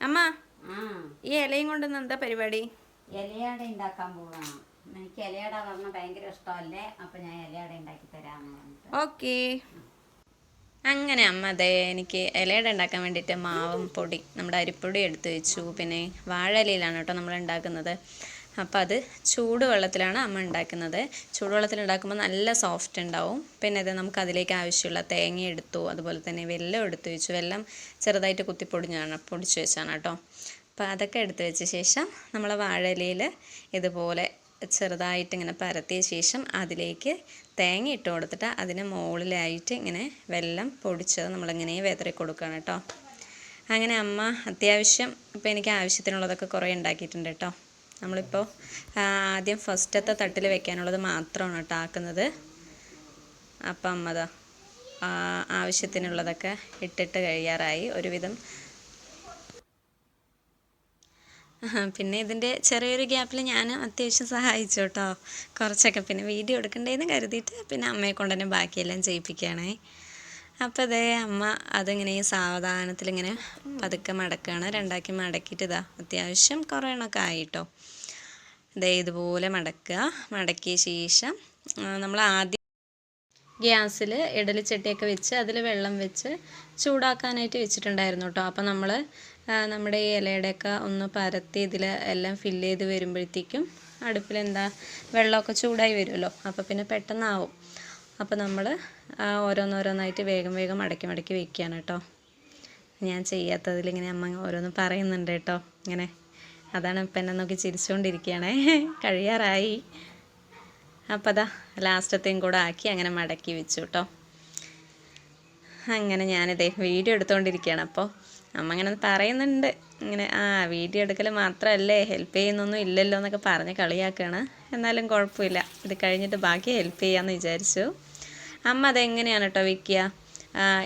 അമ്മ ഈ ഇലയും കൊണ്ടുവന്ന് എന്താ പരിപാടി? ഇലയട ഉണ്ടാക്കാൻ പോവാണ്. എനിക്ക് ഇലയാട പറഞ്ഞ ഭയങ്കര ഇഷ്ടമല്ലേ? അപ്പൊ ഞാൻ ഇലയട ഉണ്ടാക്കി തരാം ഓക്കെ ഓക്കേ. അങ്ങനെ അമ്മ അതെ എനിക്ക് ഇലയുടെ ഉണ്ടാക്കാൻ വേണ്ടിയിട്ട് മാവും പൊടി നമ്മുടെ അരിപ്പൊടി എടുത്തു വെച്ചു. പിന്നെ വാഴ ഇലയിലാണ് കേട്ടോ നമ്മൾ ഉണ്ടാക്കുന്നത്. അപ്പോൾ അത് ചൂടുവെള്ളത്തിലാണ് അമ്മ ഉണ്ടാക്കുന്നത്. ചൂടുവെള്ളത്തിൽ ഉണ്ടാക്കുമ്പോൾ നല്ല സോഫ്റ്റ് ഉണ്ടാവും. പിന്നെ അത് നമുക്ക് അതിലേക്ക് ആവശ്യമുള്ള തേങ്ങ എടുത്തു അതുപോലെ തന്നെ വെല്ലം എടുത്തു വെച്ചു. വെല്ലം ചെറുതായിട്ട് കുത്തി പൊടിഞ്ഞാണ് പൊടിച്ചു വെച്ചാണ് കേട്ടോ. അപ്പോൾ അതൊക്കെ എടുത്തു വെച്ച ശേഷം നമ്മൾ വാഴയിലയിൽ ഇതുപോലെ ചെറുതായിട്ട് ഇങ്ങനെ പരത്തിയ ശേഷം അതിലേക്ക് തേങ്ങ ഇട്ട് കൊടുത്തിട്ട് അതിന് മുകളിലായിട്ട് ഇങ്ങനെ വെല്ലം പൊടിച്ചത് നമ്മളിങ്ങനെ വെതറി കൊടുക്കുകയാണ് കേട്ടോ. അങ്ങനെ അമ്മ അത്യാവശ്യം ഇപ്പോൾ എനിക്ക് ആവശ്യത്തിനുള്ളതൊക്കെ കുറേ ഉണ്ടാക്കിയിട്ടുണ്ട് കേട്ടോ. നമ്മളിപ്പോൾ ആദ്യം ഫസ്റ്റത്തെ തട്ടിൽ വെക്കാനുള്ളത് മാത്രമാണ് കേട്ടോ ആക്കുന്നത്. അപ്പം അമ്മതാ ആവശ്യത്തിനുള്ളതൊക്കെ ഇട്ടിട്ട് കഴിയാറായി ഒരുവിധം. പിന്നെ ഇതിന്റെ ചെറിയൊരു ഗ്യാപ്പിൽ ഞാൻ അത്യാവശ്യം സഹായിച്ചു കേട്ടോ. കുറച്ചൊക്കെ പിന്നെ വീഡിയോ എടുക്കണ്ടേന്ന് കരുതിയിട്ട് പിന്നെ അമ്മയെ കൊണ്ട് തന്നെ ബാക്കിയെല്ലാം ചെയ്യിപ്പിക്കുകയാണേ. അപ്പോൾ അതേ അമ്മ അതിങ്ങനെ സാവധാനത്തിൽ ഇങ്ങനെ പതുക്കെ മടക്കുകയാണ് രണ്ടാക്കി മടക്കിയിട്ട് ഇതാ അത്യാവശ്യം കുറേ എണ്ണമൊക്കെ ആയിട്ടോ. ദേ ഇതുപോലെ മടക്കുക. മടക്കിയ ശേഷം നമ്മൾ ആദ്യം ഗ്യാസിൽ ഇഡലി ചട്ടിയൊക്കെ വെച്ച് അതിൽ വെള്ളം വെച്ച് ചൂടാക്കാനായിട്ട് വെച്ചിട്ടുണ്ടായിരുന്നു കേട്ടോ. അപ്പോൾ നമ്മൾ നമ്മുടെ ഈ ഇലയുടെയൊക്കെ ഒന്ന് പരത്തി ഇതിൽ എല്ലാം ഫില്ല് ചെയ്ത് വരുമ്പോഴത്തേക്കും അടുപ്പിൽ എന്താ വെള്ളമൊക്കെ ചൂടായി വരുമല്ലോ. അപ്പോൾ പിന്നെ പെട്ടെന്നാവും. അപ്പോൾ നമ്മൾ ഓരോന്നോരോന്നായിട്ട് വേഗം വേഗം അടക്കി മടക്കി വെക്കുകയാണ് കേട്ടോ ഞാൻ ചെയ്യാത്തതിൽ ഇങ്ങനെ അമ്മ ഓരോന്ന് പറയുന്നുണ്ട് കേട്ടോ ഇങ്ങനെ അതാണ് ഇപ്പം എന്നെ നോക്കി ചിരിച്ചുകൊണ്ടിരിക്കുകയാണേ കഴിയാറായി. അപ്പോൾ അതാ ലാസ്റ്റത്തെയും കൂടെ ആക്കി അങ്ങനെ മടക്കി വെച്ചു കേട്ടോ അങ്ങനെ ഞാനിതേ വീഡിയോ എടുത്തുകൊണ്ടിരിക്കുകയാണ് അപ്പോൾ അമ്മ അങ്ങനെ പറയുന്നുണ്ട്. ഇങ്ങനെ ആ വീഡിയോ എടുക്കൽ മാത്രമല്ലേ ഹെൽപ്പ് ചെയ്യുന്നൊന്നും ഇല്ലല്ലോ എന്നൊക്കെ പറഞ്ഞ് കളിയാക്കുകയാണ് എന്നാലും കുഴപ്പമില്ല. ഇത് കഴിഞ്ഞിട്ട് ബാക്കി ഹെൽപ്പ് ചെയ്യാമെന്ന് വിചാരിച്ചു. അമ്മ അതെങ്ങനെയാണ് കേട്ടോ വിൽക്കുക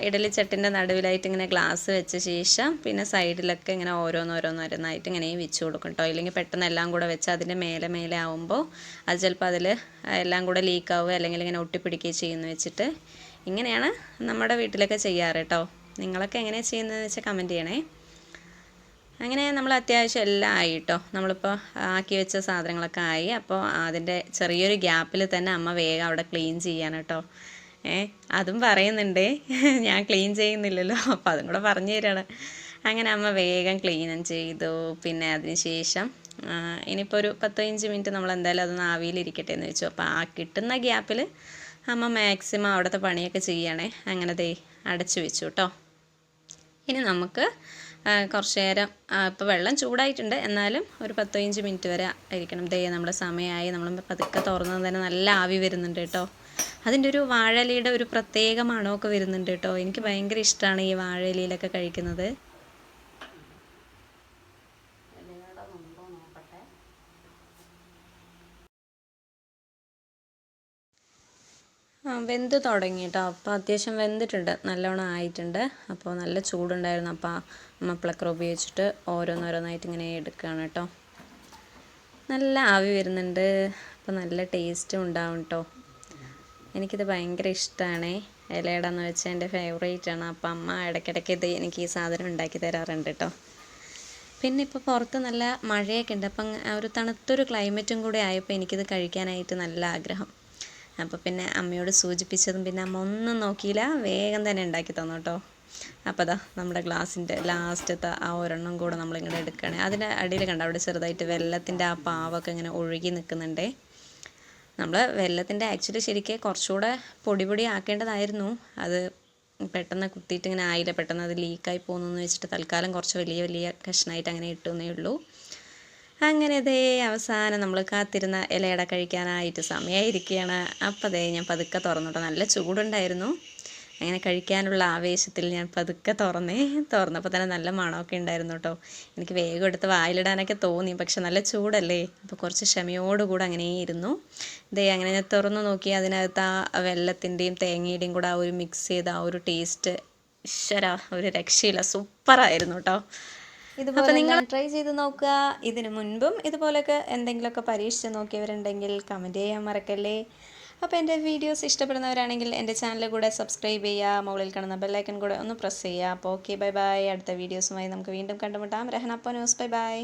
ഇഡലി ചട്ടിന്റെ നടുവിലായിട്ട് ഇങ്ങനെ ഗ്ലാസ് വെച്ച ശേഷം പിന്നെ സൈഡിലൊക്കെ ഇങ്ങനെ ഓരോന്നോരോന്നോരോന്നായിട്ട് ഇങ്ങനെ വെച്ച് കൊടുക്കും കേട്ടോ ഇല്ലെങ്കിൽ പെട്ടെന്ന് എല്ലാം കൂടെ വെച്ച് അതിന്റെ മേലെ മേലെ ആവുമ്പോൾ അത് ചിലപ്പോൾ അതിൽ എല്ലാം കൂടെ ലീക്ക് ആവുക അല്ലെങ്കിൽ ഇങ്ങനെ ഒട്ടിപ്പിടിക്കുകയോ ചെയ്യുന്നു വെച്ചിട്ട് ഇങ്ങനെയാണ് നമ്മുടെ വീട്ടിലൊക്കെ ചെയ്യാറ് കേട്ടോ നിങ്ങളൊക്കെ എങ്ങനെയാണ് ചെയ്യുന്നതെന്ന് വെച്ചാൽ കമന്റ് ചെയ്യണേ. അങ്ങനെ നമ്മൾ അത്യാവശ്യം എല്ലാം ആയി കേട്ടോ നമ്മളിപ്പോൾ ആക്കി വെച്ച സാധനങ്ങളൊക്കെ ആയി. അപ്പോൾ അതിന്റെ ചെറിയൊരു ഗ്യാപ്പിൽ തന്നെ അമ്മ വേഗം അവിടെ ക്ലീൻ ചെയ്യാൻ കേട്ടോ ഏ അതും പറയുന്നുണ്ടേ. ഞാൻ ക്ലീൻ ചെയ്യുന്നില്ലല്ലോ. അപ്പോൾ അതും കൂടെ പറഞ്ഞു തരാണ്. അങ്ങനെ അമ്മ വേഗം ക്ലീനും ചെയ്തു. പിന്നെ അതിന് ശേഷം ആ, ഇനിയിപ്പോൾ ഒരു പത്തഞ്ച് മിനിറ്റ് നമ്മൾ എന്തായാലും അതൊന്ന് ആവിയിലിരിക്കട്ടെ എന്ന് വെച്ചു. അപ്പോൾ ആ കിട്ടുന്ന ഗ്യാപ്പിൽ അമ്മ മാക്സിമം അവിടുത്തെ പണിയൊക്കെ ചെയ്യണേ. അങ്ങനെ ദേ അടച്ചു വെച്ചു കേട്ടോ ഇനി നമുക്ക് കുറച്ച് നേരം ഇപ്പോൾ വെള്ളം ചൂടായിട്ടുണ്ട്. എന്നാലും ഒരു പത്തോ പതിനഞ്ച് മിനിറ്റ് വരെ ആയിരിക്കണം. ദേ നമ്മുടെ സമയമായി നമ്മൾ പതുക്കെ തുറന്നത് തന്നെ നല്ല ആവി വരുന്നുണ്ട് കേട്ടോ അതിന്റെ ഒരു വാഴയിലയുടെ ഒരു പ്രത്യേക മണമൊക്കെ വരുന്നുണ്ട് കേട്ടോ. എനിക്ക് ഭയങ്കര ഇഷ്ടമാണ് ഈ വാഴയിലയിലൊക്കെ കഴിക്കുന്നത്. വെന്ത് തുടങ്ങി കേട്ടോ. അപ്പോൾ അത്യാവശ്യം വെന്തിട്ടുണ്ട്. നല്ലോണം ആയിട്ടുണ്ട്. അപ്പോൾ നല്ല ചൂടുണ്ടായിരുന്നു. അപ്പോൾ അമ്മ പ്ലക്കർ ഉപയോഗിച്ചിട്ട് ഓരോന്നോരോന്നായിട്ട് ഇങ്ങനെ എടുക്കുകയാണ് കേട്ടോ. നല്ല ആവി വരുന്നുണ്ട്. അപ്പോൾ നല്ല ടേസ്റ്റും ഉണ്ടാവും കേട്ടോ. എനിക്കിത് ഭയങ്കര ഇഷ്ടമാണ് ഇലയിടാന്ന് വെച്ചാൽ എന്റെ ഫേവറേറ്റ് ആണ്. അപ്പം അമ്മ ഇടയ്ക്കിടയ്ക്ക് ഇത് എനിക്ക് ഈ സാധനം ഉണ്ടാക്കി തരാറുണ്ട് കേട്ടോ പിന്നെ ഇപ്പോൾ പുറത്ത് നല്ല മഴയൊക്കെ ഉണ്ട്. അപ്പം ഒരു തണുത്തൊരു ക്ലൈമറ്റും കൂടെ ആയപ്പോൾ എനിക്കിത് കഴിക്കാനായിട്ട് നല്ല ആഗ്രഹം. അപ്പോൾ പിന്നെ അമ്മയോട് സൂചിപ്പിച്ചതും പിന്നെ അമ്മ ഒന്നും നോക്കിയില്ല. വേഗം തന്നെ ഉണ്ടാക്കി തന്നു കേട്ടോ അപ്പോൾ അതാ നമ്മുടെ ഗ്ലാസിന്റെ ലാസ്റ്റത്തെ ആ ഒരെണ്ണം കൂടെ നമ്മളിങ്ങനെ എടുക്കുകയാണ് അതിന്റെ അടിയിൽ കണ്ട? അവിടെ ചെറുതായിട്ട് വെള്ളത്തിന്റെ ആ പാവൊക്കെ ഇങ്ങനെ ഒഴുകി നിൽക്കുന്നുണ്ടേ. നമ്മൾ വെള്ളത്തിന്റെ ആക്ച്വലി ശരിക്കും കുറച്ചുകൂടെ പൊടി പൊടി ആക്കേണ്ടതായിരുന്നു. അത് പെട്ടെന്ന് കുത്തിയിട്ട് ഇങ്ങനെ ആയില്ല പെട്ടെന്ന് അത് ലീക്കായി പോകുന്നു വെച്ചിട്ട് തൽക്കാലം കുറച്ച് വലിയ വലിയ കഷ്ണമായിട്ട് അങ്ങനെ ഇട്ടു എന്നേ ഉള്ളൂ. അങ്ങനെ ദേ അവസാനം നമ്മൾ കാത്തിരുന്ന ഇലയട കഴിക്കാനായിട്ട് സമയമായിരിക്കുകയാണ് അപ്പോൾ അതേ ഞാൻ പതുക്കെ തുറന്നുട്ടോ. നല്ല ചൂടുണ്ടായിരുന്നു. അങ്ങനെ കഴിക്കാനുള്ള ആവേശത്തിൽ ഞാൻ പതുക്കെ തുറന്നേ. തുറന്നപ്പോൾ തന്നെ നല്ല മണമൊക്കെ ഉണ്ടായിരുന്നു കേട്ടോ. എനിക്ക് വേഗം എടുത്ത് വായിലിടാനൊക്കെ തോന്നി. പക്ഷെ നല്ല ചൂടല്ലേ? അപ്പോൾ കുറച്ച് ക്ഷമയോടുകൂടെ അങ്ങനെ ഇരുന്നു. ദേ അങ്ങനെ ഞാൻ തുറന്നു നോക്കി. അതിനകത്ത് ആ വെള്ളത്തിന്റെയും തേങ്ങയുടെയും കൂടെ ആ ഒരു മിക്സ് ചെയ്ത ആ ഒരു ടേസ്റ്റ് ഈശ്വര ഒരു രക്ഷയില്ല. സൂപ്പറായിരുന്നു കേട്ടോ. ഇതുപോലെ നിങ്ങൾ ട്രൈ ചെയ്ത് നോക്കുക. ഇതിനു മുൻപും ഇതുപോലൊക്കെ എന്തെങ്കിലുമൊക്കെ പരീക്ഷിച്ച് നോക്കിയവരുണ്ടെങ്കിൽ കമന്റ് ചെയ്യാൻ മറക്കല്ലേ. അപ്പോൾ എന്റെ വീഡിയോസ് ഇഷ്ടപ്പെടുന്നവരാണെങ്കിൽ എന്റെ ചാനൽ കൂടെ സബ്സ്ക്രൈബ് ചെയ്യുക മുകളിൽ കാണുന്ന ബെല്ലൈക്കൺ കൂടെ ഒന്ന് പ്രസ് ചെയ്യുക അപ്പോൾ ഓക്കെ ബൈ ബൈ അടുത്ത വീഡിയോസുമായി നമുക്ക് വീണ്ടും കണ്ടുമുട്ടാം. രഹനപ്പോ ന്യൂസ് ബൈ ബൈ